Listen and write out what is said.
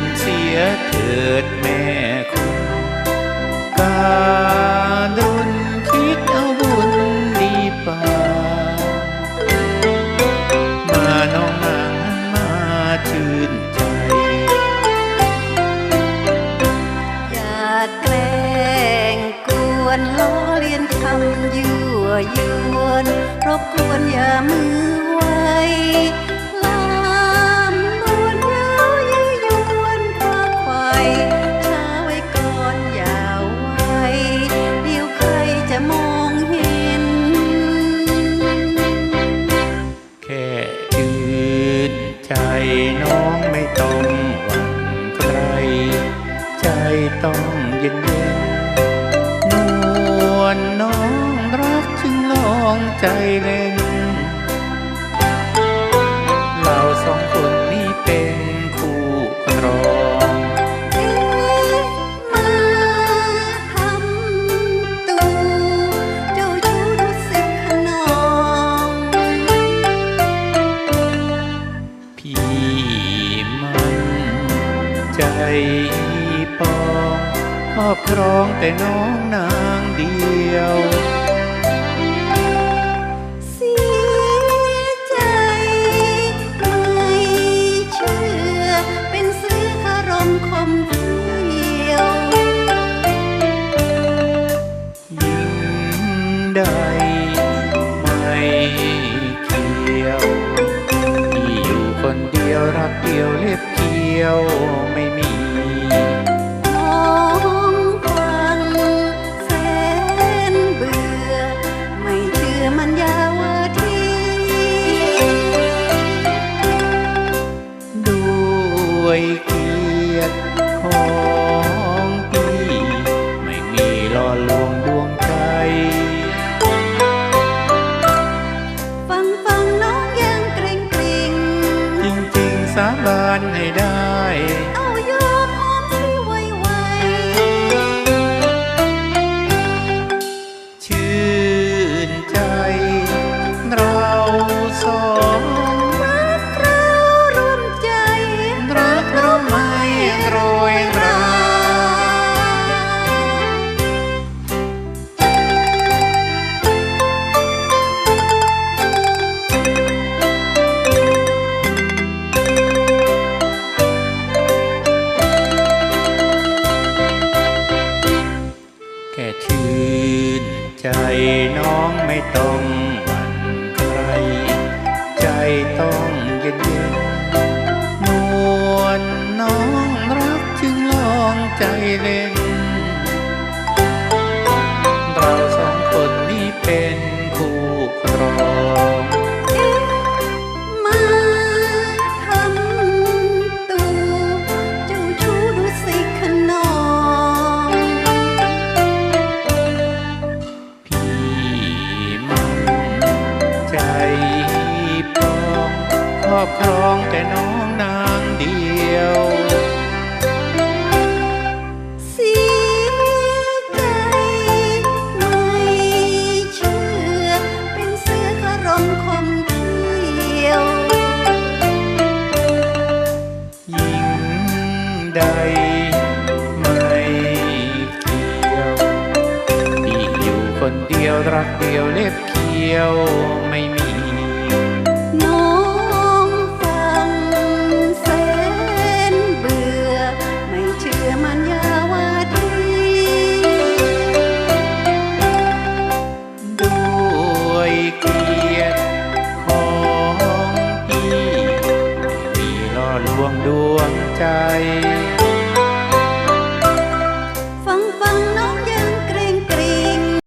นเสียเถิดแม่คุณการรุนคิดเอาบุญดีป่า มาน้องนางมาชื่นใจ อย่าแกล้งกวนล้อเลียนคำยั่วยวนรบกวนอย่ามือไว้ ต้องเย็นเย็นนวลน้องรักจึงลองใจเล่น เราสองคนนี้เป็นคู่ครองมาทำตูเจ้าชู้รู้สึกขนองพี่มันใจปอง ครอบครองแต่น้องนางเดียวเสียใจไม่เชื่อเป็นเสือคารมคมเที่ยวยิ่งได้ไม่เกี่ยวที่อยู่คนเดียวรักเดียวเล็บเคี้ยวไม่มี กียรติของพี่ไม่มีล่อลวงดวงใจ ฟังฟังน้องยังเกรงเกรงจริงๆ สาบานให้ได้ ใจน้องไม่ต้องหวั่นใคร ใจต้องเย็นเย็นนวลน้องรักจึงลองใจเล่น เราสองคนนี้เป็น อบครองแต่น้องนางเดียวเสียใจไม่เชื่อเป็นเสือคารมคมเที่ยวยิ่งใดไม่เกี่ยวที่อยู่คนเดียวรักเดียวเล็บเคี้ยวไม่มี ลวงดวงใจ